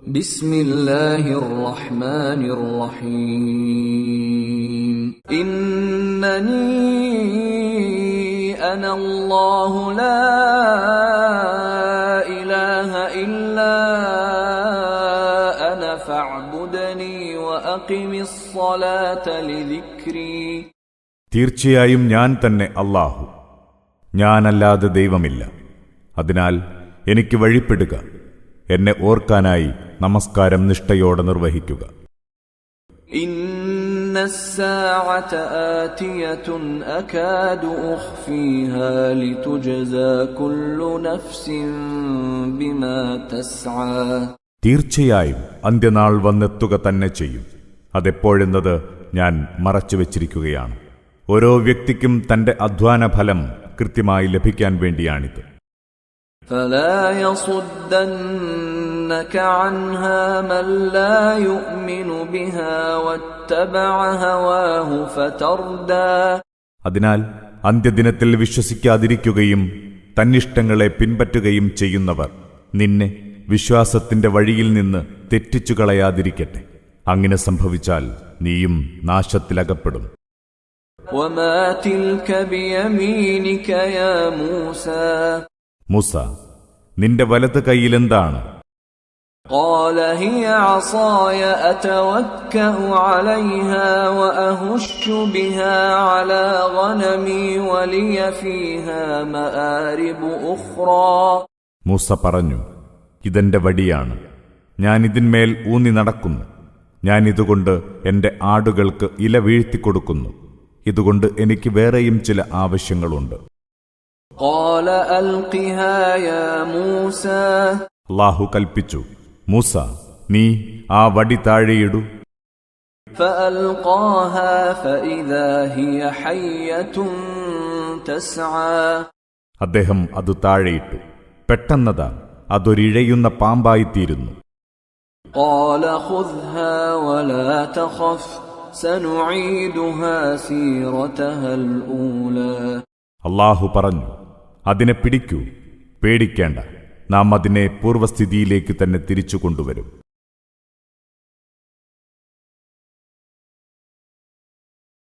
بسم الله الرحمن الرحيم إنني أنا الله لا إله إلا أنا فاعبدني وأقم الصلاة لذكري തീർച്ചയായും ഞാൻ തന്നെ അല്ലാഹു ഞാനല്ലാതെ ദൈവമില്ല അതിനാൽ എനിക്ക് വഴിപ്പെടുക എന്നെ ഓർക്കാനായി നമസ്കാരം നിഷ്ഠയോടെ നിർവഹിക്കുക. തീർച്ചയായും അന്ത്യനാൾ വന്നെത്തുക തന്നെ ചെയ്യും. അതെപ്പോഴെന്നത് ഞാൻ മറച്ചു വച്ചിരിക്കുകയാണ്. ഓരോ വ്യക്തിക്കും തന്റെ അധ്വാന ഫലം കൃത്യമായി ലഭിക്കാൻ വേണ്ടിയാണിത്. ഫലാ يصدنك عنها من لا يؤمن بها واتبع هواه فتردى അതിനാൽ അന്ത്യദിനത്തിൽ വിശ്വസിക്കാതിരിക്കുകയും തന്നിഷ്ടങ്ങളെ പിൻപറ്റുകയും ചെയ്യുന്നവർ നിന്നെ വിശ്വാസത്തിന്റെ വഴിയിൽ നിന്ന് തെറ്റിച്ചു കളയാതിരിക്കട്ടെ അങ്ങനെ സംഭവിച്ചാൽ നീയും നാശത്തിലകപ്പെടും وما تلك بيمينك يا موسى മൂസ നിന്റെ വലത് കൈയിലെന്താണ് قال هي عصاي أتوكأ عليها وأهش بها على غنمي ولي فيها مآرب أخرى മൂസ പറഞ്ഞു ഇതെന്റെ വടിയാണ് ഞാൻ ഇതിന്മേൽ ഊന്നി നടക്കുന്നു ഞാൻ ഇതുകൊണ്ട് എന്റെ ആടുകൾക്ക് ഇല വീഴ്ത്തിക്കൊടുക്കുന്നു ഇതുകൊണ്ട് എനിക്ക് വേറെയും ചില ആവശ്യങ്ങളുണ്ട് قال ألقها يا موسى അള്ളാഹു കൽപ്പിച്ചു മൂസ നീ ആ വടി താഴെയിടൂ. അദ്ദേഹം അത് താഴെയിട്ടു. പെട്ടെന്നതാ അതൊരിഴയുന്ന പാമ്പായിത്തീരുന്നു. അള്ളാഹു പറഞ്ഞു അതിനെ പിടിക്കൂ പേടിക്കേണ്ട. നാം അതിനെ പൂർവസ്ഥിതിയിലേക്ക് തന്നെ തിരിച്ചു കൊണ്ടുവരും.